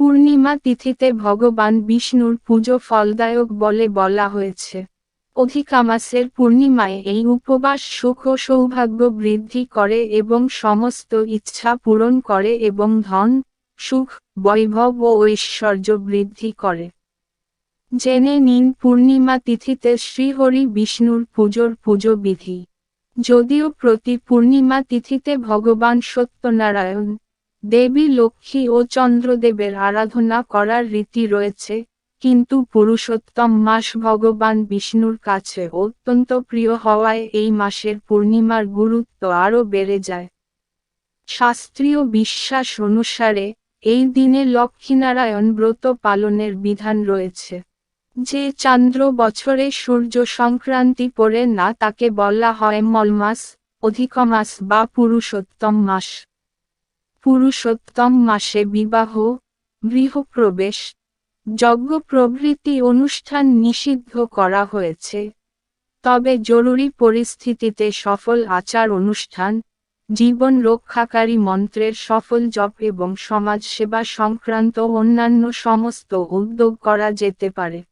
পূর্ণিমা তিথিতে ভগবান বিষ্ণুর পুজো ফলদায়ক বলে বলা হয়েছে। অধিকামাসের পূর্ণিমায় এই উপবাস সুখ ও সৌভাগ্য বৃদ্ধি করে এবং সমস্ত ইচ্ছা পূরণ করে এবং ধন, সুখ, বৈভব ও ঐশ্বর্য বৃদ্ধি করে। জেনে নিন পূর্ণিমা তিথিতে শ্রীহরি বিষ্ণুর পুজোর পুজো বিধি। যদিও প্রতি পূর্ণিমা তিথিতে ভগবান সত্যনারায়ণ দেবী লক্ষ্মী ও চন্দ্রদেবের আরাধনা করার রীতি রয়েছে, কিন্তু পুরুষোত্তম মাস ভগবান বিষ্ণুর কাছে অত্যন্ত প্রিয় হওয়ায় এই মাসের পূর্ণিমার গুরুত্ব আরও বেড়ে যায়। শাস্ত্রীয় বিশ্বাস অনুসারে, এই দিনে লক্ষ্মীনারায়ণ ব্রত পালনের বিধান রয়েছে। যে চান্দ্র বছরে সূর্য সংক্রান্তি পড়ে না তাকে বলা হয় মলমাস, অধিকমাস বা পুরুষোত্তম মাস। পুরুষোত্তম মাসে বিবাহ, গৃহপ্রবেশ যজ্ঞ প্রভৃতি অনুষ্ঠান নিষিদ্ধ করা হয়েছে। তবে জরুরি পরিস্থিতিতে সফল আচার অনুষ্ঠান, জীবন রক্ষাকারী মন্ত্রের সফল জপ এবং সমাজসেবা সংক্রান্ত অন্যান্য সমস্ত উদ্যোগ করা যেতে পারে।